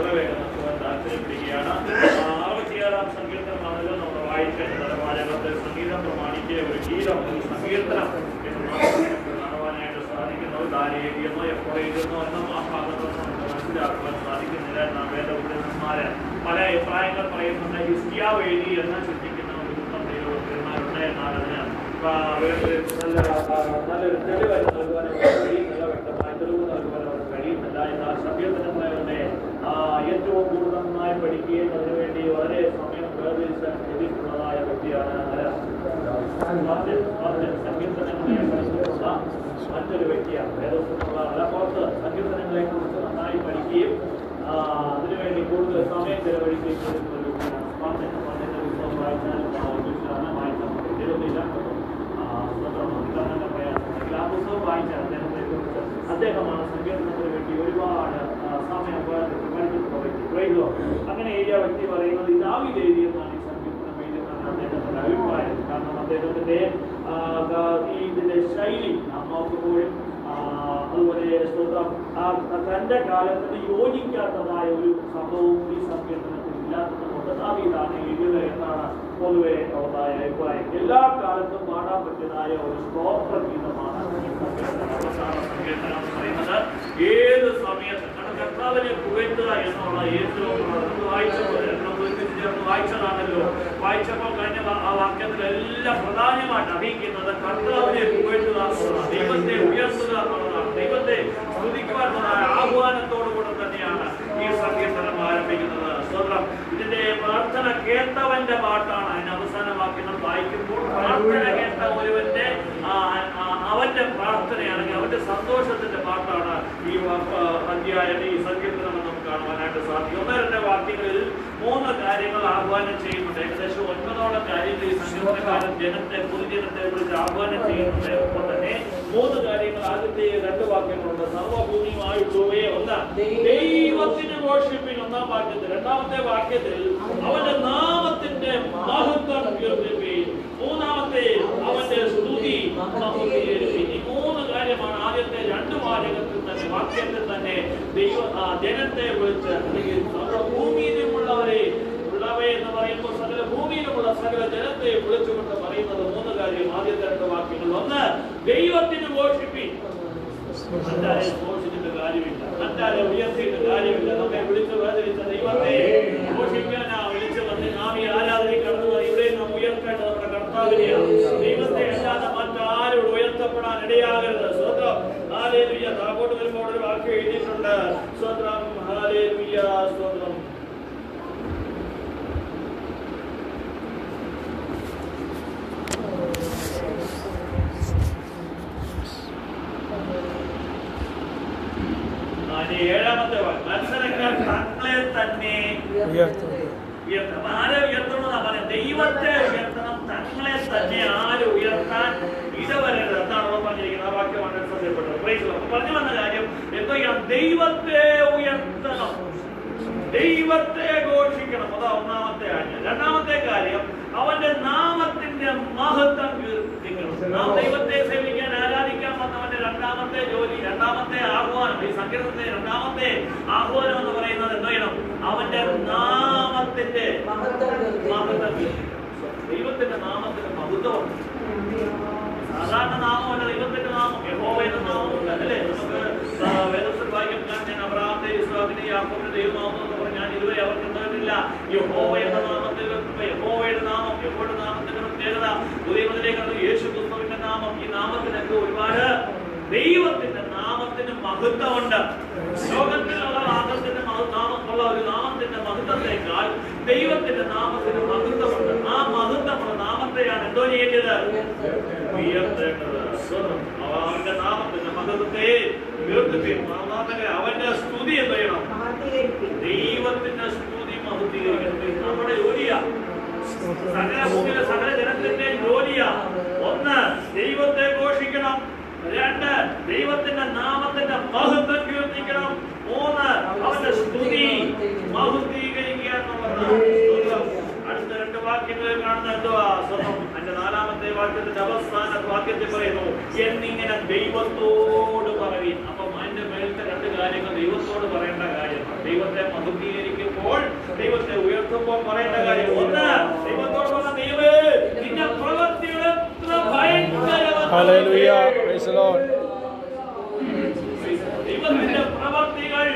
നിറവേറെ നടത്തുവാൻ താല്പര്യപ്പെടുകയാണ്? ആ, അറുപത്തിയേഴാം സങ്കീർത്തനമാണല്ലോ നമ്മൾ വായിക്കേണ്ടത് വാചകത്തിൽ സംഗീതം പ്രമാണിക്കുക ഒരു ഗീതം ഒരു സങ്കീർത്തനം എന്ന് കാണുവാനായിട്ട് സാധിക്കുന്നു. ധാരയെഴുതിയെന്നോ എപ്പോൾ എഴുതുന്നോ എന്നും ആ ഭാഗത്ത് നമുക്ക് മനസ്സിലാക്കുവാൻ സാധിക്കുന്നില്ല എന്നാൽ വേദപുത്രന്മാര് പല അഭിപ്രായങ്ങൾ പറയുന്നുണ്ട്. ഹിസ്കിയാവ് എഴുതി എന്ന് ചിന്തിക്കുന്ന ഒരു കൂട്ടം ദൈവപുത്രന്മാരുണ്ട് എന്നാൽ അതിന് നല്ല നല്ലൊരു തെളിവ് നൽകുവാൻ അവർക്ക് കഴിയുന്നില്ല. വ്യക്തമായ തെളിവ് അവർക്ക് കഴിയുന്നില്ല. എന്നാൽ സഭ്യപരന്മാരുടെ ഏറ്റവും കൂടുതൽ നന്നായി പഠിക്കുകയും അതിനുവേണ്ടി വളരെ സമയം വേർതിരിച്ചാൽ എഴുതിയിട്ടുള്ളതായ വ്യക്തിയാണ് മറ്റൊരു വ്യക്തിയാണ്. വേദത്തിനുള്ള സങ്കീർത്തനങ്ങളെ കുറിച്ച് നന്നായി പഠിക്കുകയും അതിനുവേണ്ടി കൂടുതൽ സമയം ചെലവഴിക്കുകയും ആ, പുസ്തകം വായിച്ചാൽ അദ്ദേഹത്തെ കുറിച്ച് അദ്ദേഹമാണ് സങ്കീർത്തനത്തിന് വേണ്ടി ഒരുപാട് സമയം അങ്ങനെ ഏരിയ വ്യക്തി പറയുന്നത് ദാവീദ് എഴുതിയെന്നാണ് ഈ സങ്കീർത്തനം എഴുതുന്നതാണ് അദ്ദേഹത്തിന്റെ അഭിപ്രായം. കാരണം അദ്ദേഹത്തിന്റെ ആ, ഈ ഇതിന്റെ ശൈലി നാം ആ, അതുപോലെ ആ തന്റെ കാലത്തിന് യോജിക്കാത്തതായ ഒരു സംഭവവും ഈ സങ്കീർത്തനത്തിൽ ഇല്ലാത്തത് കൊണ്ട് ദാവീദാണ് എഴുതുക എന്നാണ് പൊതുവെ ഉള്ളതായ അഭിപ്രായം. എല്ലാ കാലത്തും പാടാൻ പറ്റിയതായ ഒരു സ്തോത്ര ഗീതമാണ് സങ്കീർത്തനം. ഏത് സമയത്ത് കർത്താവിനെ പുകഴ്ത്തുക എന്നുള്ള ഏറ്റവും നമ്മൾ വായിച്ചപ്പോൾ ചേർന്ന് വായിച്ചതാണല്ലോ. വായിച്ചപ്പോൾ കഴിഞ്ഞ ആ വാക്യത്തിൽ എല്ലാം പ്രധാനമായിട്ട് അറിയിക്കുന്നത് കർത്താവിനെ പുകഴ്ത്തുക എന്നുള്ളതാണ്. ദൈവത്തെ ഉയർത്തുക എന്നുള്ളതാണ്. ദൈവത്തെ സ്തുതിക്കുക എന്നുള്ളതാണ്. ആഹ്വാനത്തോടു കൂടെ തന്നെയാണ് ഈ സങ്കീർത്തനം ആരംഭിക്കുന്നത്. സ്വന്തം ഇതിന്റെ പ്രാർത്ഥന കേട്ടവന്റെ പാട്ടാണ് അതിന് അവസാന വായിക്കുമ്പോൾ പ്രാർത്ഥന കേട്ട ഒരുവന്റെ ആ, ആ, അവന്റെ പ്രാർത്ഥനയാണെങ്കിൽ അവന്റെ സന്തോഷത്തിന്റെ പാട്ടാണ് ഈ അധ്യായം ഈ സങ്കീർത്തനം നമുക്ക് കാണുവാനായിട്ട് സാധിക്കും. ഒന്ന് രണ്ട് വാക്യങ്ങളിൽ മൂന്ന് കാര്യങ്ങൾ ആഹ്വാനം ചെയ്യുന്നുണ്ട്. ഏകദേശം ഒൻപതോളം കാര്യങ്ങൾ ഈ സങ്കീർത്തനക്കാരൻ ജനത്തെ പൊതുജനത്തെ വിളിച്ച് ആഹ്വാനം ചെയ്യുന്നുണ്ട്. ഒപ്പം തന്നെ മൂന്ന് കാര്യങ്ങൾ ആദ്യത്തെ രണ്ട് വാക്യങ്ങളുണ്ട്. സർവഭൂമിയുമായിട്ടുള്ളവയെ ഒന്ന് ദൈവത്തിന് മോഷിപ്പിൻ ഒന്നാം വാക്യത്തിൽ. രണ്ടാമത്തെ വാക്യത്തിൽ അവന്റെ നാമത്തിന്റെ മഹത്വം മൂന്നാമത്തെ അവന്റെ സ്തുതി കാര്യമാണ് ആദ്യത്തെ രണ്ട് വാചകത്തിൽ തന്നെ വാക്യത്തിൽ തന്നെ ദൈവ ജനത്തെ വിളിച്ച് അല്ലെങ്കിൽ നമ്മുടെ ഭൂമിയിലുമുള്ളവരെ ഉള്ളവയെ എന്ന് പറയുമ്പോൾ സകല ഭൂമിയിലുമുള്ള സകല ജനത്തെ വിളിച്ചുകൊണ്ട് പറയുന്നത് മൂന്ന് കാര്യം. ആദ്യത്തെ രണ്ട് വാക്യങ്ങൾ. ഒന്ന് ദൈവത്തിന് ഘോഷിപ്പിൻ മറ്റാരെ ഘോഷിച്ചിട്ട് കാര്യമില്ല. മറ്റാരെ ഉയർത്തിയിട്ട് കാര്യമില്ല. നമ്മെ വിളിച്ചു വേദനിച്ച ദൈവത്തെ ഘോഷിക്കാനാ വിളിച്ചു വന്ന് നാം ഈ ആരാധനയിൽ കടന്നു വന്ന് ഇവിടെ നാം ഉയർത്തേണ്ടത് നമ്മുടെ കർത്താവിനെയാണ് ദൈവത്തെ അല്ലാതെ മറ്റാരോട് ഉയർത്തപ്പെടാൻ ഇടയാകരുത് സ്വന്തം ഹാലേലുയ്യ താപോട്ട് വരുമ്പോൾ ഒരു വാക്യം എഴുതിയിട്ടുണ്ട് സ്വന്തം ഹാലേലുയ്യ സ്വന്തം അതിന്റെ ഏഴാമത്തെ വാക്യം മത്സരക്കാർ തങ്ങളെ തന്നെ ഉയർത്തണം ആരെ ഉയർത്തണം എന്നാ പറയുന്നത് ദൈവത്തെ ഉയർത്തണം തങ്ങളെ തന്നെ ആര് ഉയർത്താൻ ഇടവരരുത് എന്നാണ് അവിടെ പറഞ്ഞിരിക്കുന്നത് ആ വാക്യമാണ് ശ്രദ്ധപ്പെട്ടത് Praise the Lord. അപ്പൊ പറഞ്ഞു വന്ന കാര്യം എന്തോ ചെയ്യണം ദൈവത്തെ ഉയർത്തണം ദൈവത്തെ ഘോഷിക്കണം അതാ ഒന്നാമത്തെ ആജ്ഞ രണ്ടാമത്തെ കാര്യം അവന്റെ നാമത്തിന്റെ മഹത്വം കീർത്തിക്കണം നാം ദൈവത്തെ സേവിക്കാൻ ആരാധിക്കാൻ വന്നവന്റെ രണ്ടാമത്തെ ജോലി രണ്ടാമത്തെ ആഹ്വാനം രണ്ടാമത്തെ ആഹ്വാനം എന്ന് പറയുന്നത് എന്ത് ചെയ്യണം? അവന്റെ നാമത്തിന്റെ ദൈവത്തിന്റെ നാമത്തിന്റെ മഹത്വം. സാധാരണ നാമമല്ല ദൈവത്തിന്റെ നാമം. യഹോവ എന്ന നാമമുണ്ട് അല്ലേ? നമുക്ക് വേദത്തിൽ വായിക്കാൻ ഞാൻ അബ്രാഹത്തെ ഇസ്ലാമിന്റെ യാക്കോബിന്റെ ദൈവമാകുന്നു എന്ന് പറഞ്ഞാൽ ഞാൻ ഇതുവരെ അവർക്ക് യഹോവ എന്ന നാമത്തിൽ യഹോവയുടെ നാമം യഹോയുടെ നാമത്തിന്റെ പ്രത്യേകത. പുതിയ യേശു ക്രിസ്തുവിന്റെ നാമം. ഈ നാമത്തിനൊക്കെ ഒരുപാട് ദൈവത്തിന്റെ മഹത്വമുണ്ട് ലോകത്തിലുള്ള നാമത്തിന്റെ നാമമുള്ള ഒരു നാമത്തിന്റെ മഹത്വത്തെക്കാൾ ദൈവത്തിന്റെ നാമത്തിന് മഹത്വമുണ്ട്. ആ മഹത്വമുള്ള നാമത്തെയാണ് എന്തോ ചെയ്യേണ്ടത് ഉയർത്തേണ്ടത്. അവന്റെ നാമത്തിന്റെ മഹത്വത്തെ ഉയർത്തിപ്പിക്കും. അവന്റെ സ്തുതി എന്ത് ചെയ്യണം? ദൈവത്തിന്റെ സ്തുതി മഹത്വീകരിക്കണം. നമ്മുടെ ജോലിയാ. സകല ഭൂമിയിലെ സകല ജനത്തിന്റെ ജോലിയാ ഒന്ന് ദൈവത്തെ ഘോഷിക്കണം രണ്ട് ദൈവത്തിന്റെ നാമത്തിന്റെ മഹത്വം കീർത്തിക്കണം മൂന്ന് അവന്റെ സ്തുതി മഹുദ്ധീകരിക്കുക. അടുത്ത രണ്ട് വാക്യങ്ങളിൽ കാണുന്ന എന്തുവാ? സ്വന്തം അതിന്റെ നാലാമത്തെ വാക്യത്തിന്റെ അവസാന വാക്യത്തിൽ പറയുന്നു എന്നിങ്ങനെ ദൈവത്തോട് പറയും അപ്പം അതിന്റെ മേലത്തെ രണ്ട് കാര്യങ്ങൾ ദൈവത്തോട് പറയേണ്ട കാര്യമാണ് ദൈവത്തെ മഹുദ്ധീകരിക്കുമ്പോൾ ദൈവത്തെ ഉയർത്തുമ്പോൾ പറയേണ്ട കാര്യം ഒന്ന് ദൈവത്തോട് പറഞ്ഞ ദൈവമേ നിന്റെ പ്രവൃത്തികൾ എത്ര ഭയങ്കരമെന്ന് Hallelujah. പ്രവർത്തികൾ?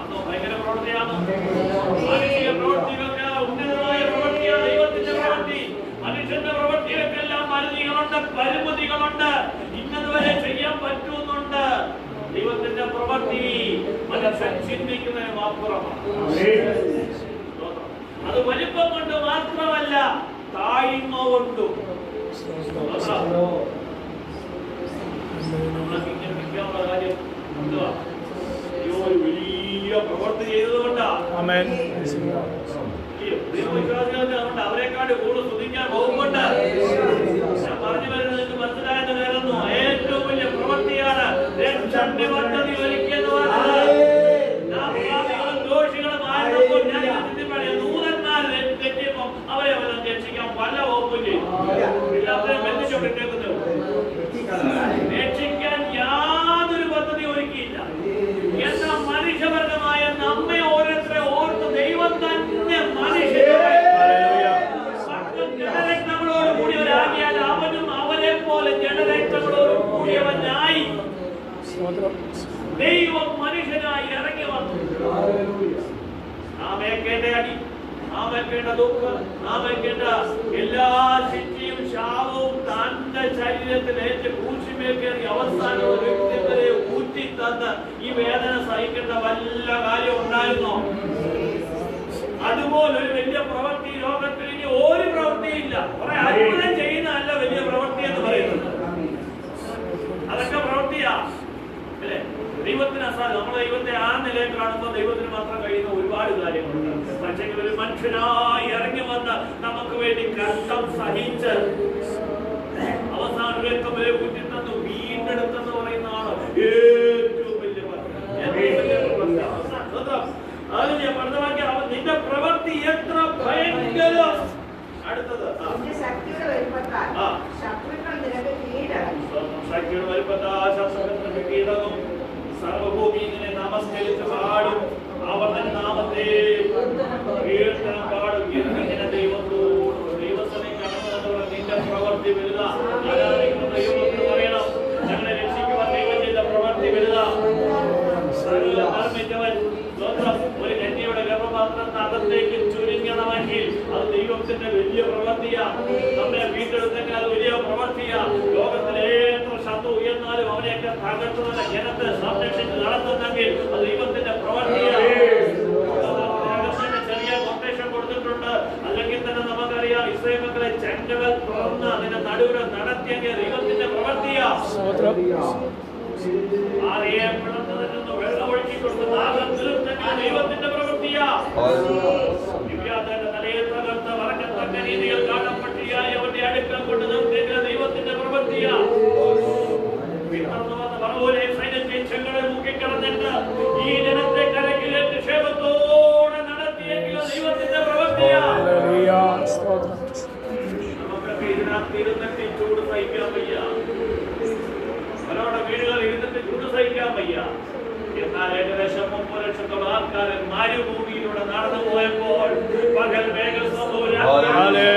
അതോ ഭയങ്കര പ്രവൃത്തിയാണ് മാനുഷിക പ്രവൃത്തികൾക്ക് ഉന്നതമായ പ്രവൃത്തിയാണ് ദൈവത്തിന്റെ പ്രവൃത്തി മനുഷ്യന്റെ പ്രവൃത്തികൾക്കെല്ലാം പരിധികളുണ്ട് പരിമിതികളുണ്ട്. ഇന്നതുവരെ ചെയ്യാൻ പറ്റുന്നുണ്ട്. ദൈവത്തിന്റെ പ്രവൃത്തി മനുഷ്യൻ ചിന്തിക്കുന്നതിന് മാത്രമാണ്. അത് വലിപ്പം കൊണ്ട് മാത്രമല്ല താഴ്മ കൊണ്ടും നമ്മളൊക്കെ നിൽക്കാനുള്ള കാര്യം എന്തുവാ അയ്യോ ഒരു വലിയ പ്രവർത്തി. അയ്യോ, ദൈവവിശ്വാസികൾക്ക് അതുകൊണ്ട് അവരെക്കാട് കൂടുതൽ സ്തുതിക്കാൻ പോകുന്നുണ്ട് ഞാൻ പറഞ്ഞു വരുന്നത് നിങ്ങൾക്ക് ഏറ്റവും വലിയ പ്രവൃത്തിയാണ് ദൈവം മനുഷ്യനായി ഇറങ്ങി വന്നു. നാം അടി നാം ഏൽക്കേണ്ട ദുഃഖം എല്ലാ ശിക്ഷയും ശാപവും തന്റെ ശരീരത്തിൽ ഏറ്റ കൂശിമേക്കേറി അവസാനം ഒരു വ്യക്തി ഊറ്റി തന്ന് ഈ വേദന സഹിക്കേണ്ട വല്ല കാര്യം ഉണ്ടായിരുന്നോ? വലിയ പ്രവൃത്തി ലോകത്തിൽ ഇനി ഒരു പ്രവൃത്തിയില്ല കുറെ അത്ഭുതം ചെയ്യുന്നതല്ല വലിയ പ്രവൃത്തി എന്ന് പറയുന്നത് അതൊക്കെ പ്രവൃത്തിയാ അല്ലേ ദൈവത്തിന് നമ്മൾ ദൈവത്തെ ആ നിലയിൽ കാണുമ്പോൾ ദൈവത്തിന് മാത്രം കഴിയുന്ന ഒരുപാട് കാര്യങ്ങളുണ്ട്. പക്ഷേ ഒരു മനുഷ്യനായി ഇറങ്ങി വന്ന് നമുക്ക് വേണ്ടി കഷ്ടം സഹിച്ച് അവസാന വരെ ഊറ്റിത്തന്നു വീണ്ടെടുത്തെന്ന് പറയുന്ന ആൾ ഏറ്റവും വലിയ. അത് ഞാൻ അവൻ നിന്റെ പ്രവൃത്തി എത്ര ഭയങ്കരം അടുത്തത്. ആ നിന്റെ ശക്തിയുടെ വലിപ്പത്താൽ ആ. ശത്രുക്കൾ നിനക്ക് കീഴടങ്ങി സാക്ഷിയുടെ വലിപ്പത്തെ ആശാസനത്തിന് കീഴടങ്ങും സർവഭൂമി ഇങ്ങനെ നമസ്കരിച്ച് പാടും അവരുടെ നാമത്തെ കീർത്തനം പാടും എന്നിങ്ങനെ ദൈവത്തോട് ദൈവത്തിനെ കടന്നു നിന്റെ പ്രവൃത്തി വലുത ആരാധിക്കുന്ന ദൈവത്തിന് പറയണം ഞങ്ങളെ രക്ഷിക്കുവാൻ ദൈവം ചെയ്ത പ്രവൃത്തി വലുത സകല നിർമ്മിച്ചവൻ സ്വന്തം ഒരു കന്യയുടെ ഗർഭപാത്രത്തിന് അകത്തേക്ക് ചുരുങ്ങണമെങ്കിൽ അത് ദൈവത്തിന്റെ വലിയ പ്രവൃത്തിയാ നമ്മെ വീണ്ടെടുത്തെങ്കിൽ അത് പ്രവൃത്തിയാ ലോകത്തിലെ എത്ര ശത്രു ഉയർന്നാലും അവനെയൊക്കെ തകർത്തുന്ന ജനത്തെ സംരക്ഷിച്ച് നടത്തുന്നെങ്കിൽ അത് ദൈവത്തിന്റെ പ്രവൃത്തിയാ ചെറിയ കൊട്ടേഷൻ കൊടുത്തിട്ടുണ്ട്. അല്ലെങ്കിൽ തന്നെ നമുക്കറിയാം ഇസ്രായേൽ മക്കളെ ചെങ്കടൽ തുറന്ന് അതിന്റെ നടുവിൽ നടത്തിയെങ്കിൽ ദൈവത്തിന്റെ പ്രവൃത്തിയാ. സഹിക്കാൻ വയ്യ പലരുടെ വീടുകളിൽ ഇരുന്നിട്ട് ചൂട് വയ്യ എന്നാൽ ഏകദേശം മുപ്പത് ലക്ഷത്തോളം ആൾക്കാരൻ മരുഭൂമിയിലൂടെ നടന്നു പോയപ്പോൾ പകൽ മേഘം Hallelujah.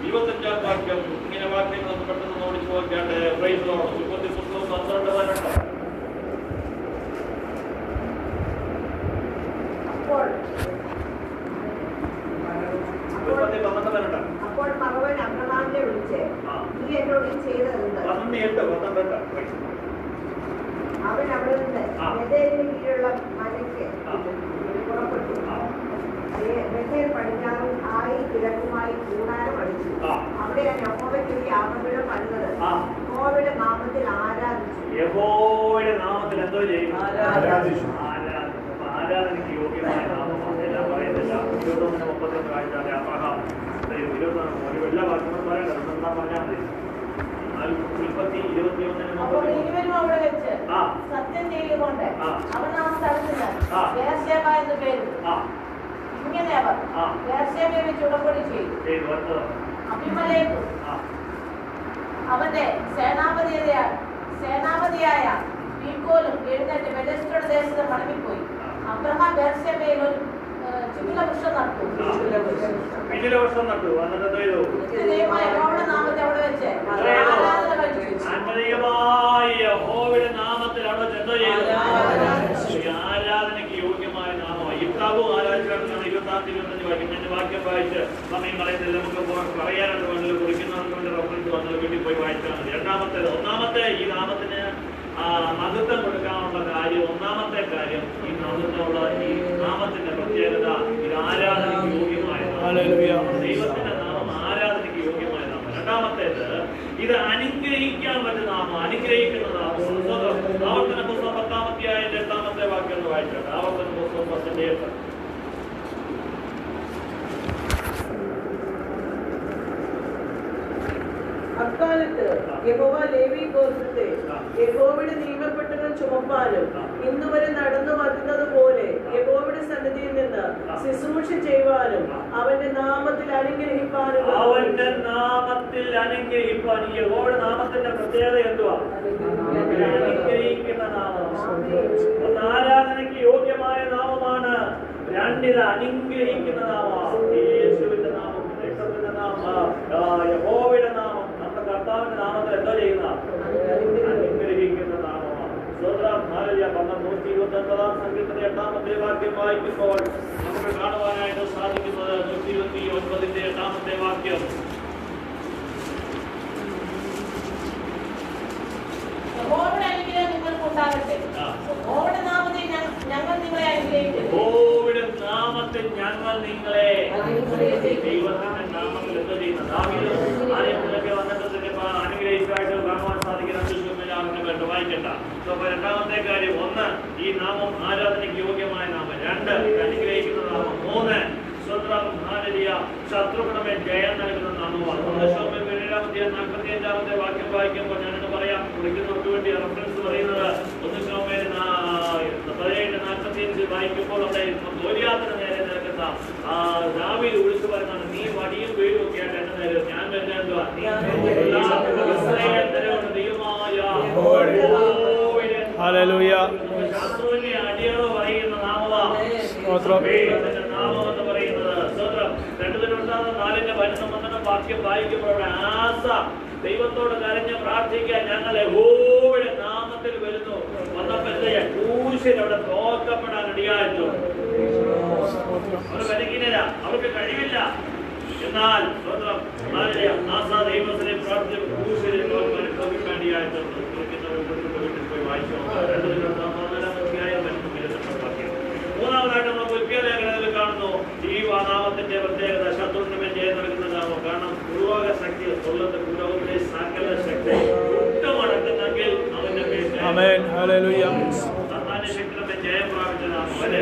ഇരുപത്തഞ്ചാം വാക്യം. ഇങ്ങനെ വാക്യങ്ങൾ പെട്ടെന്ന് ഓടിച്ചു നോക്കാണ്ട് പ്രൈസ് ഉൽപ്പത്തി പുസ്തകം പന്ത്രണ്ട് പതിനെട്ട് അപ്പോൾ ഉൽപ്പത്തി പന്ത്രണ്ട് പതിനെട്ട് അപ്പോൾ മറവൻ അബ്രഹാമിനെ വിളിച്ച് ആ. നീ എന്നോട് ഈ ചെയ്തതെന്ന് പന്ത്രണ്ട് എട്ട് പന്ത്രണ്ട് പ്രൈസ് അവൻ അവിടെ നിന്ന് ആ. ബഥേലിന് കീഴിലുള്ള മലയ്ക്ക് ആ. പുറപ്പെട്ടു ആ. ബേ- ബഥേൽ പടിഞ്ഞാറും ആയി കിഴക്കുമായി കൂടാരം അടിച്ചു ആ. അവിടെ ഞാൻ യഹോവയ്ക്ക് ഒരു യാഗപീഠം പണിതത്. ആ. യഹോവയുടെ നാമത്തിൽ ആരാധിച്ചു. യഹോവയുടെ നാമത്തിൽ എന്തോ ചെയ്യും? ആരാധിച്ചു. ആരാധനയ്ക്ക് യോഗ്യമായ നാമമാണ്. എല്ലാം പറയുന്നില്ല. ഇരുപത്തൊന്നിന് മുപ്പത്തൊന്ന് കാഴ്ച അബ്രഹാം ഇരുപത്തൊന്ന് ഒരു എല്ലാ വാക്യങ്ങളും പറയണ്ട. എന്താ പറഞ്ഞാൽ മതി. ഉൽപ്പത്തി ഇരുപത്തിയൊന്നിന് സത്യം ചെയ്തുകൊണ്ട്. അവൻ ആ സ്ഥലത്തിന് എന്ന് പേര് ഇങ്ങനെ അവർ വെച്ച് ഉടമ്പടി ചെയ്തു. അഭിമലേക്കും അവന്റെ സേനാപതിയായ സേനാപതിയായ പീക്കോലും എഴുന്നേറ്റ് ബെലസ്റ്റുടെ ദേശത്ത് മടങ്ങിപ്പോയി. അബ്രഹാം ബേർശേബയിൽ ഒരു ചുക്കില വൃക്ഷം നട്ടു വർഷം നട്ടു യഹോവയുടെ നാമത്തെ അവിടെ വെച്ച്. ആരാധന കഴിച്ചു. നാമത്തിൽ അവിടെ ചെന്തോ ചെയ്തു ഈ ആരാധനയ്ക്ക് യോഗ്യമായ നാമമാണ് ഇബ്രാബും ഇരുപത്തഞ്ച് വാക്യം വാക്യം വായിച്ച് സമയം കളയുന്നില്ല നമുക്ക് പറയാനുണ്ട് വന്നത് റഫറൻസ് വേണ്ടി റെഫറൻസ് വന്നത് വീട്ടിൽ പോയി വായിച്ചാൽ മതി. രണ്ടാമത്തേത് ഒന്നാമത്തെ ഈ നാമത്തിന് മതത്വം കൊടുക്കാനുള്ള കാര്യം ഒന്നാമത്തെ കാര്യം ഈ നാമത്തിനുള്ള ഈ നാമത്തിന്റെ പ്രത്യേകത ഇത് ആരാധനയ്ക്ക് യോഗ്യമായ. ദൈവത്തിന്റെ നാമം ആരാധനയ്ക്ക് യോഗ്യമായ നാമം രണ്ടാമത്തേത് ഇത് അനുഗ്രഹിക്കാൻ പറ്റുന്ന നാമം അനുഗ്രഹിക്കുന്ന നാമം സ്വതന്ത്രം. ആവർത്തന പുസ്തകം പത്താമത്തെയായ എട്ടാമത്തെ വാക്യം വായിച്ചത് ആവർത്തന പുസ്തകം പത്തിന്റെ എട്ട്. യഹോവ ലേവി ഗോത്രത്തെ യഹോവയുടെ നിയമപ്പെട്ടകൾ ചുമപ്പാനും ഇന്നുവരെ നടന്നു വന്നത് പോലെ യഹോവയുടെ സന്നിധിയിൽ നിന്ന് ശുശ്രൂഷ ചെയ്യുവാനും അവന്റെ നാമത്തിൽ അനുഗ്രഹിപ്പാനും അവന്റെ നാമത്തിൽ അനുഗ്രഹിപ്പാൻ യഹോവയുടെ നാമത്തിന്റെ പ്രത്യേകത എന്തുവാ? അനുഗ്രഹിക്കുന്ന നാമം. ഒന്ന് ആരാധനയ്ക്ക് യോഗ്യമായ നാമമാണ് രണ്ടിത് അനുഗ്രഹിക്കുന്ന നാമമാണ് യേശുവിന്റെ നാമം രക്ഷത്തിന്റെ നാമം ആ, യഹോവയുടെ നാമം നമ്മുടെ കർത്താവിന്റെ നാമത്തിൽ എന്തോ ചെയ്യുന്ന അനുഗ്രഹിക്കുന്ന നാമമാണ് സ്വതന്ത്രം ഹാലലിയ പന്ത്രണ്ട് നൂറ്റി ഇരുപത്തി ഒൻപതാം സംഘത്തിന്റെ എട്ടാമത്തെ വാക്യം വായിക്കുമ്പോൾ നമുക്ക് കാണുവാനായിട്ട് സാധിക്കുന്നത് നൂറ്റി ഇരുപത്തി ഒൻപതിന്റെ എട്ടാമത്തെ വാക്യം യഹോവയുടെ അനുഗ്രഹം നിങ്ങൾക്ക് ഉണ്ടാകട്ടെ ആ. യഹോവയുടെ നാമത്തിൽ ഞ- ഞങ്ങൾ നിങ്ങളെ അനുഗ്രഹിക്കുന്നു യഹോവയുടെ നാമത്തിൽ ഞങ്ങൾ നിങ്ങളെ ദൈവത്തിന്റെ നാമത്തിൽ എന്തോ ചെയ്യുന്ന ദാവീദ് ആലയത്തിലൊക്കെ വന്നിട്ട് ഇപ്പൊ അനുഗ്രഹിച്ചായിട്ട് കാണുവാൻ സാധിക്കുന്ന ശിശുവിനെ വേണ്ട വായിക്കണ്ട So, അപ്പൊ രണ്ടാമത്തെ കാര്യം ഒന്ന് ഈ നാമം ആരാധനയ്ക്ക് യോഗ്യമായ നാമം രണ്ട് ഇത് അനുഗ്രഹിക്കുന്ന നാമം മൂന്ന് സ്വന്തം ഹാലരിയ ശത്രുക്കളെ ജയം നൽകുന്ന നാമമാണ് ഒന്ന് ഏഴാമത്തെ നാൽപ്പത്തി അഞ്ചാമത്തെ വാക്യം വായിക്കുമ്പോൾ ഞാനത് പറയാം. കുറിക്കുന്നവർക്ക് വേണ്ടി റെഫറൻസ് പറയുന്നത് ഒന്ന് ശോമേര് പതിനേഴ് നാൽപ്പത്തി അഞ്ച് വായിക്കുമ്പോൾ അവിടെ ഗോലിയാത്തിന് നേരെ നിൽക്കുന്ന ആ വിളിച്ചു പറയുന്നത് നീ വടിയും വീടും ഒക്കെ ആയിട്ട് എന്നെ നേരം ഞാൻ തന്നെ എന്തുവാ. ശത്രുവിനെ അടിയറവ് പറയുന്ന നാമമാണ് നാമം എന്ന് പറയുന്നത്. സ്തോത്രം. രണ്ടു തിരുവനന്തപുരം നാലിന്റെ പതിനൊമ്പതിനും വാക്യം വായിക്കുമ്പോൾ ആസ. ദൈവത്തോട് കരഞ്ഞ് പ്രാർത്ഥിക്കാൻ ഞങ്ങൾ യഹോവയുടെ നാമത്തിൽ വരുന്നു. വന്നപ്പോ എന്താ ക്രൂശിൽ അവിടെ തോക്കപ്പെടാൻ ഇടയായിട്ടു അവർ കരുകിനില്ല അവർക്ക് കഴിവില്ല. എന്നാൽ ആസാ ദൈവത്തിനെ പ്രാർത്ഥിച്ച ക്രൂശിൽ മൂന്നാമതായിട്ട് നമ്മൾ പുൽപ്പിയ കാണുന്നു. ജീവാനാമത്തിന്റെ പ്രത്യേകത ശത്രു ನಾವು ಕಾರಣ ಗುರುವಾಗ ಶಕ್ತಿ ಸೊಲ್ಲದ ಗುರುವಾಗಲೇ ಸಾಕಲ್ಲ ಶಕ್ತಿ ಊಟ ಮಾಡಕ್ಕೆ ನಮಗೆ ಅವನ ಆಮೇನ್ ಹalleluya ಸತಾನೆ ಶಕ್ತಿಯ ಜಯ ಪ್ರಾಪ್ತನ ಅವನೇ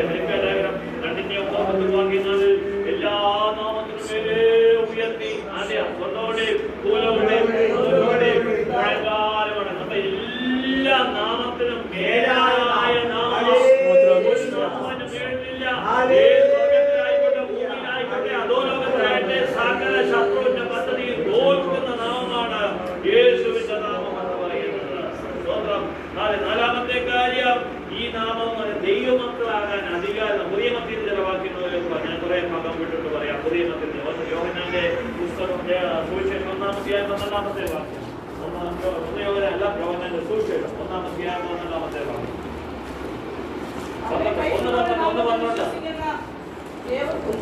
ഒന്ന് പന്ത്രണ്ട്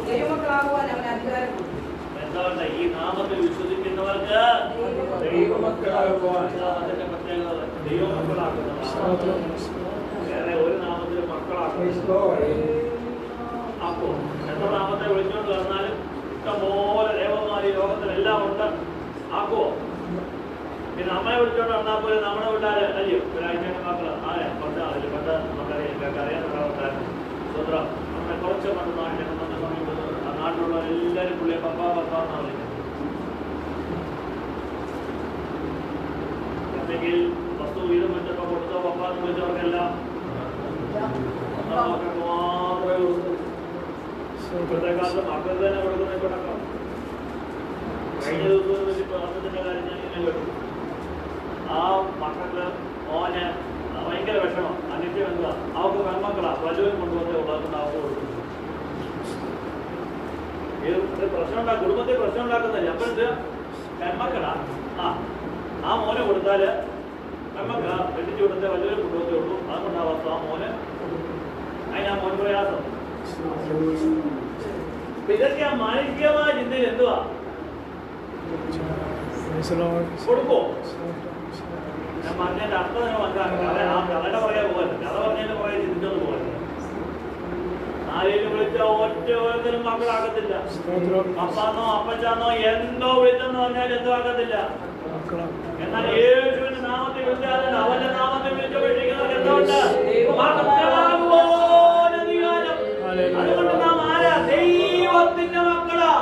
ദൈവമക്കളാകുവാൻ അവൻ അധികാരം കൊടുത്തു. എന്താണ് ഈ നാമത്തിൽ വിശ്വസിക്കുന്നവർക്ക് ദൈവമക്കളാകുവാൻ. അതിന്റെ പ്രത്യേകത ദൈവമക്കളാക്കുന്ന വേറെ ഒരു നാമത്തിൽ മക്കളാക്കും അപ്പോ എത്ര നാമത്തെ വിളിച്ചുകൊണ്ട് വന്നാലും ഇഷ്ടംപോലെ ദേവന്മാർ ഈ ലോകത്തിലെല്ലാം ഉണ്ട് ആക്കുവോ പിന്നെ അമ്മയെ വിളിച്ചോണ്ട് വന്നാൽ പോലെ നമ്മുടെ വീട്ടുകാര് അല്ലയോ ഒരാഴ്ചയുടെ മക്കൾ ആരെ പണ്ട് അതിൽ പണ്ട് നമുക്കറിയാം ഇതൊക്കെ അറിയാവുന്നവരുണ്ടായിരുന്നു സ്വന്തം നമ്മുടെ കുറച്ച് പണ്ട് നാട്ടിലൊക്കെ വന്ന സമയത്ത് ആ നാട്ടിലുള്ള എല്ലാവരും പുള്ളിയെ പപ്പ പപ്പ എന്നാ വിളിക്കുന്നത് അല്ലെങ്കിൽ വസ്തു വീതം വെച്ചപ്പോ കൊടുത്തോ പപ്പ എന്ന് വിളിച്ചവർക്കെല്ലാം മക്കൾക്ക് മാത്രമേ കൊടുക്കൂ. ഇപ്പോഴത്തെ കാലത്ത് മക്കൾക്ക് തന്നെ കൊടുക്കുന്ന കഴിഞ്ഞ ദിവസം വെച്ചിട്ട് അന്നത്തിന്റെ കാര്യം ഞാൻ ഇങ്ങനെ കേട്ടു. ആ മക്കൾക്ക് ഓന് ഭയങ്കര വിഷമം. അനിത്യം എന്താ അവർക്ക് പെൺമക്കളാ. പ്രചോദനം കൊണ്ടുവന്ന് ഉള്ളതെന്ന് അവർക്ക് കൊടുക്കുന്നു ഇത് പ്രശ്നം ഉണ്ടാക്കും കുടുംബത്തിൽ പ്രശ്നം ഉണ്ടാക്കുന്നില്ല അപ്പൊ ഇത് പെൺമക്കളാ. ആ ആ മോനെ കൊടുത്താൽ പെൺമക്കള കെട്ടിച്ചു കൊടുത്ത വലിയൊരു കുടുംബത്തെ ഉള്ളൂ. അതുകൊണ്ട് ആ വസ്തു ആ മോന് അതിന് മോന് പ്രയാസം. ഇതൊക്കെ മാനസികമായ ചിന്തയിൽ എന്തുവാ? കൊടുക്കോ? പറയാൻ പറയാൻ അപ്പാന്നോ അപ്പച്ചാന്നോ എന്തോ വിളിച്ചെന്ന് പറഞ്ഞാൽ എന്തോ ആകത്തില്ല എന്നാൽ യേശുവിന്റെ നാമത്തിൽ വിളിച്ചാൽ അവന്റെ നാമത്തിൽ വിളിച്ചപേക്ഷിക്കുന്നവർക്ക് എന്തുണ്ട് മക്കളാകുവാൻ അധികാരം അതുകൊണ്ട് നാം ആരാ ദൈവത്തിന്റെ മക്കളാ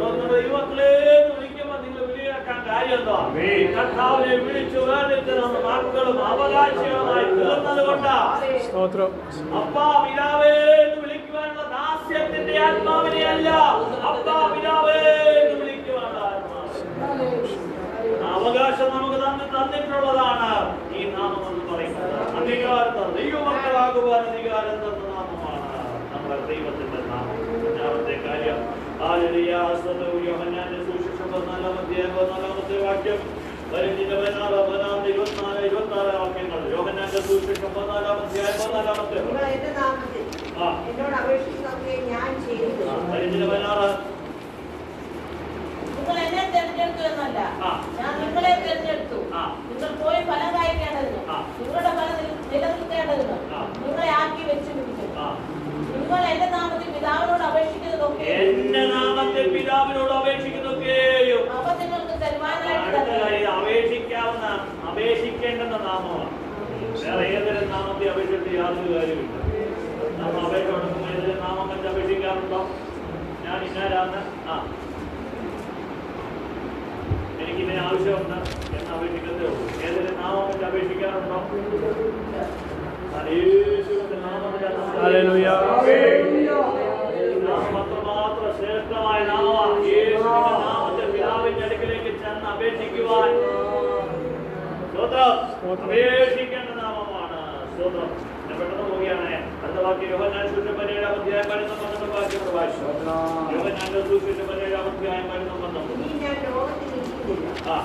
നമ്മുടെ ദൈവമക്കളെ എന്ന് വിളിക്കുമ്പോൾ നിങ്ങൾ വിളിയാക്കാൻ കാര്യം എന്താ കർത്താവിനെ വിളിച്ചു വേർതിരിച്ച് നമ്മുടെ മക്കളും അവകാശികളുമായി തീർന്നത് കൊണ്ടാ. അപ്പാ പിതാവേ എന്ന് വിളിക്കുവാനുള്ള ദാസ്യത്തിന്റെ ആത്മാവിനെ അല്ല. അപ്പാ പിതാവേ എന്ന് വിളിക്കുവാനുള്ള അവകാശം നമുക്ക് തന്നി തന്നിട്ടുള്ളതാണ് ഈ നാമം എന്ന് പറയുന്നത്. അധികാരത്തെ ദൈവമക്കളാകുവാൻ അധികാരം തന്ന നാമമാണ് നമ്മുടെ ദൈവത്തിന്റെ നാമം. അഞ്ചാമത്തെ കാര്യം. യോഹന്നാന്റെ പതിനാലാം അധ്യായം പതിനാലാമത്തെ വാക്യം പതിനാറ് പതിനാറ് ഇരുപത്തിനാല് ഇരുപത്തിനാല് വാക്യങ്ങൾ. യോഹന്നാന്റെ സുവിശേഷം പതിനാലാം അധ്യായം പതിനാലാമത്തെ പതിനാറ്. നിങ്ങൾ എന്നെ തിരഞ്ഞെടുത്തു എന്നല്ല. ഞാൻ നിങ്ങളെ തിരഞ്ഞെടുത്തു. നിങ്ങൾ പോയി ഫലം കായ്ക്കേണ്ടതിന്. നിങ്ങളുടെ ഫലം നില- നിലനിൽക്കേണ്ടതിന് നിങ്ങളെ ആക്കി വെച്ചു നിങ്ങൾ എന്റെ നാമത്തിൽ പിതാവിനോട് അപേക്ഷിക്കുന്നതൊക്കെ എന്റെ നാമത്തിൽ പിതാവിനോട് അപേക്ഷിക്കുന്നൊക്കെയും അവ നിങ്ങൾക്ക് തരുവാനായിട്ട് അടുത്ത തന്നെ. കാര്യം അപേക്ഷിക്കാവുന്ന അപേക്ഷിക്കേണ്ടുന്ന നാമമാണ്. വേറെ ഏതൊരു നാമത്തെ അപേക്ഷിച്ചിട്ട് യാതൊരു കാര്യമില്ല നാം അപേക്ഷ കൊടുക്കുമ്പോൾ ഏതൊരു നാമം വെച്ച് അപേക്ഷിക്കാറുണ്ടോ? ഞാൻ ഇന്നാരാന്ന് ആ. എനിക്ക് ഇതിന് ആവശ്യമുണ്ട് എന്ന് അപേക്ഷിക്കത്തേ ഉള്ളൂ. ഏതൊരു നാമം വെച്ച് അപേക്ഷിക്കാറുണ്ടോ ശ്രേഷ്ഠമായ നാമമാണ്. നാമത്തെ പിതാവിന്റെ അടുക്കിലേക്ക് ചെന്ന് അപേക്ഷിക്കുവാൻ അപേക്ഷിക്കേണ്ട നാമമാണ്. സ്തോത്രം. പെട്ടെന്ന് പോവുകയാണ്. അടുത്ത വാക്യം യോഹന്നാൻ സൂക്ഷ്മ അധ്യായം വരുന്ന പന്ത്രണ്ട് വാക്യം വായിച്ചു യോഹന്നാന്റെ സൂക്ഷ്മ അധ്യായം വരുന്ന പന്ത്രണ്ട്. ഇനി ഞാൻ ലോകത്തിൽ ഇരിക്കുന്നില്ല ആ.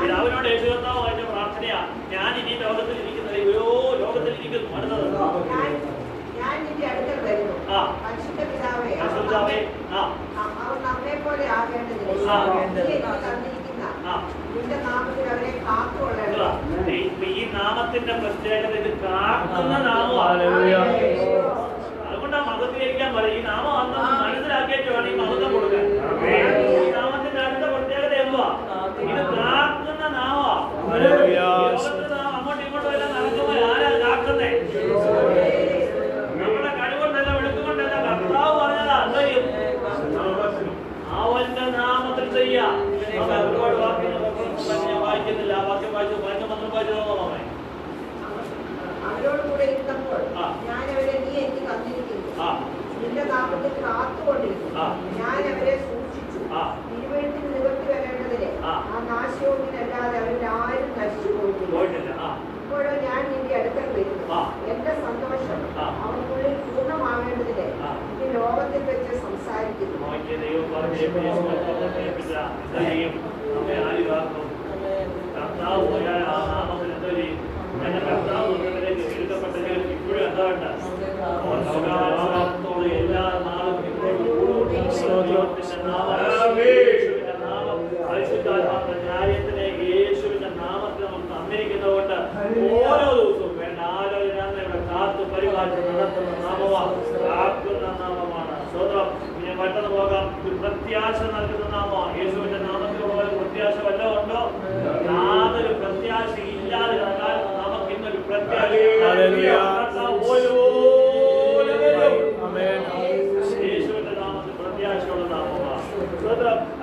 പിതാവിനോട് യേശു കർത്താവ് പ്രാർത്ഥനയാ. ഞാൻ ഇനി ലോകത്തിൽ ഇരിക്കുന്നത് ഇവരോ ലോകത്തിൽ ഇരിക്കുന്നു അടുത്തത് ഞാൻ ഞാൻ നിന്റെ അടുക്കൽ വരുന്നു ആ. പരിശുദ്ധ പിതാവേ യേശു കർത്താവേ ആ അ- അവർ നമ്മെ പോലെ ആകേണ്ടതില്ല ആ. നീ എനിക്ക് തന്നിരിക്കുന്ന ആ നിന്റെ നാമത്തിൽ അവരെ കാത്തുകൊള്ളണം ഇപ്പൊ ഈ നാമത്തിന്റെ പ്രത്യേകത ഇത് കാക്കുന്ന നാമമാണ് ഹല്ലേലൂയ. അതുകൊണ്ടാ കാത്തുകൊണ്ടിരുന്നു ഞാൻ അവരെ സൂക്ഷിച്ചു. ഇരുപത്തി നിവൃത്തി വരേണ്ടതിന് ആ. നാശയോഗ്യനല്ലാതെ അവരാരും നശിച്ചു പോയിട്ടില്ല. ഇപ്പോഴോ ഞാൻ നിന്റെ അടുക്കൽ വരുന്നു. എന്റെ സന്തോഷം അവർക്കുള്ളിൽ പൂർണമാകേണ്ടതിന് ഈ ലോകത്തിൽ വെച്ച് സംസാരിക്കുന്നു.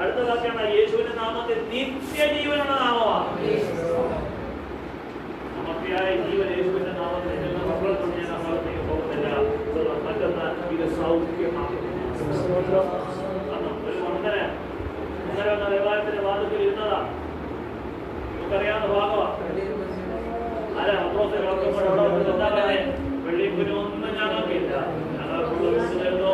അടുത്ത വാക്യമാണ് യേശുവിന്റെ നാമത്തെ നിത്യജീവനുള്ള നാമമാണ്. നമുക്കായ ജീവൻ യേശുവിന്റെ നാമത്തിൽ നമ്മൾ ഞാൻ നാമത്തേക്ക് പോകുന്നില്ല. മറ്റൊന്ന് ഇത് സൗഖ്യമാണ് ഒരു ഒന്നര ഒന്നര എന്ന ദേവാലയത്തിന്റെ വാദത്തിൽ ഇരുന്നതാ നമുക്കറിയാവുന്ന ഭാഗമാണ്. അല്ല അപ്പോഴത്തെ കളക്കുമ്പോൾ വെള്ളിക്കുനൊന്നും ഞങ്ങൾക്കില്ല. ഞങ്ങൾക്കുള്ള വിശുദ്ധോ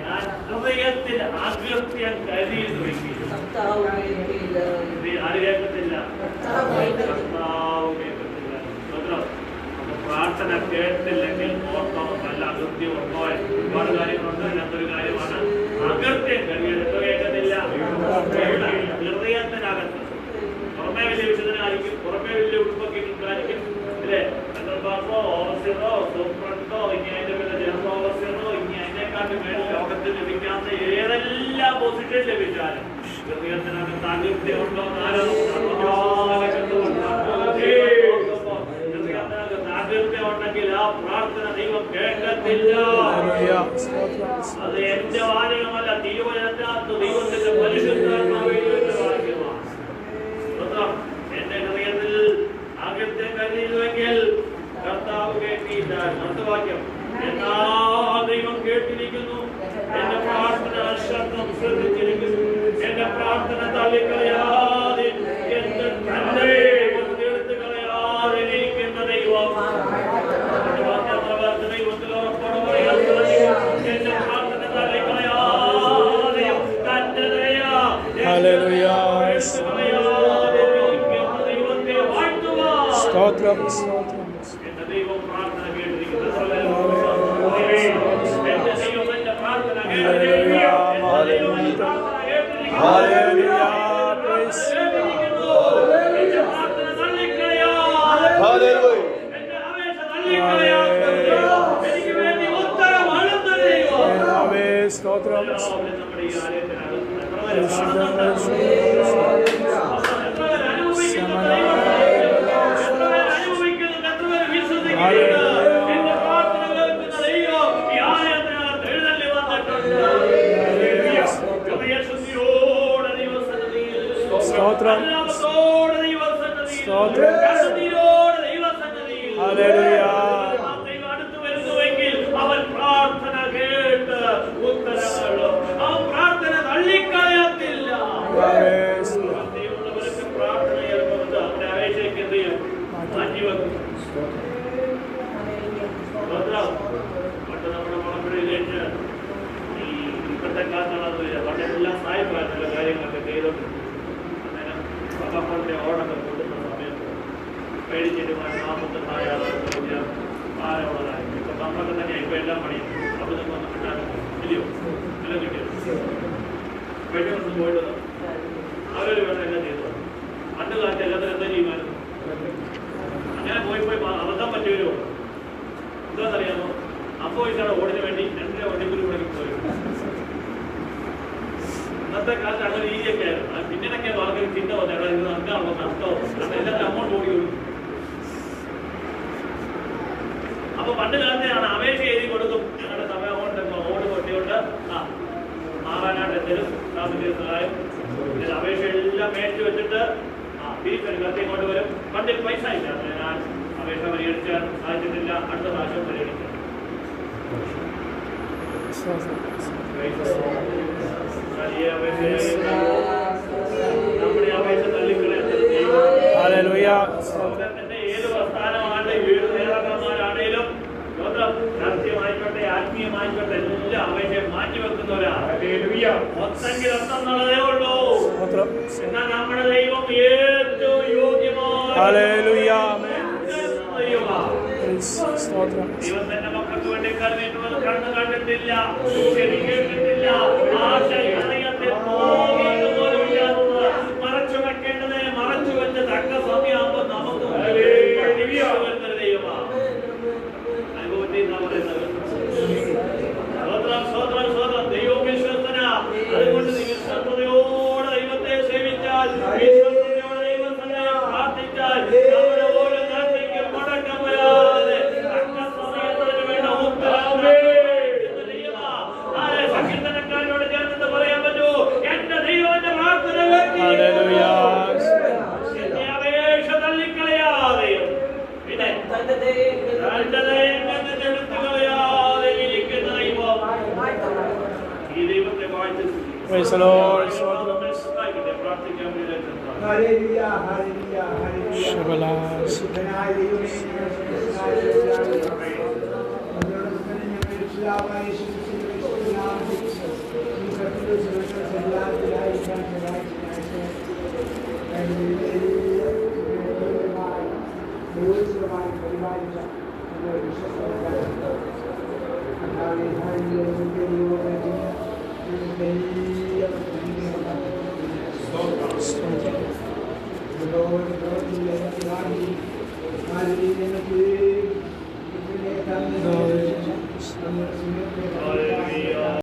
ഞാൻ ഹൃദയത്തിൽ ആഗ്രഹിക്കാൻ കരുതിയിരുന്നുവെങ്കിൽ അറിയാക്കത്തില്ല കർത്താവ് കേൾക്കത്തില്ല. പ്രാർത്ഥന കേട്ടില്ലെങ്കിൽ ഓർത്തോ നല്ല അകൃത്യ ഓർത്തോ ഒരുപാട് കാര്യങ്ങളുണ്ട് അതിനകത്തൊരു കാര്യമാണ് അകൃത്യം. കഴിയുക കേൾക്കുന്നില്ല ഹൃദയത്തിനകത്ത്. പുറമേ വലിയ വിശുദ്ധനായിരിക്കും പുറമേ വലിയ ഉടുപ്പൊക്കെ കാണിക്കും ഇല്ലേ സൂപ്ര ലോകത്ത് ലഭിക്കാത്ത ഏതെല്ലാം പൊസിഷൻ ലഭിച്ചാലും ഹൃദയത്തിനകത്ത് സാന്നിധ്യമുണ്ടോ സാന്നിധ്യമുണ്ടെങ്കിൽ ആ പ്രാർത്ഥന ദൈവം കേൾക്കത്തില്ല. അത് എന്റെ വാചകമല്ല ദൈവനകത്ത് ദൈവത്തിന്റെ പരിശുദ്ധാത്മാവേണ്ടി എന്റെ ഹൃദയത്തിൽ ആഗ്രഹത്തെ കരുതിയിരുന്നുവെങ്കിൽ കർത്താവ് കേട്ടിയില്ല കർത്തവാക്യം എന്നാ ദൈവം കേട്ടിരിക്കും ذلك Santa Cruz. റോഡൊക്കെ പൊട്ടുന്ന സമയത്ത് പേടിച്ചിട്ട് നാമത്തെ നായാളെ ആരോടായി ഇപ്പം നമ്മളൊക്കെ തന്നെ ഇപ്പം എല്ലാം പണിയും ആത്മീയമായിട്ടുള്ള എല്ലാ അവയെ മാറ്റിവെക്കുന്ന ഒരാളേ ഉള്ളൂ. എന്നാൽ നമ്മുടെ ദൈവം ഏറ്റവും യോഗ്യമായ ദൈവം. തന്നെ മക്കൾക്ക് വേണ്ടി കരുതിയിട്ടുള്ളത് കണ്ണ് കണ്ടിട്ടില്ല കേട്ടിട്ടില്ല ആശ Shabbat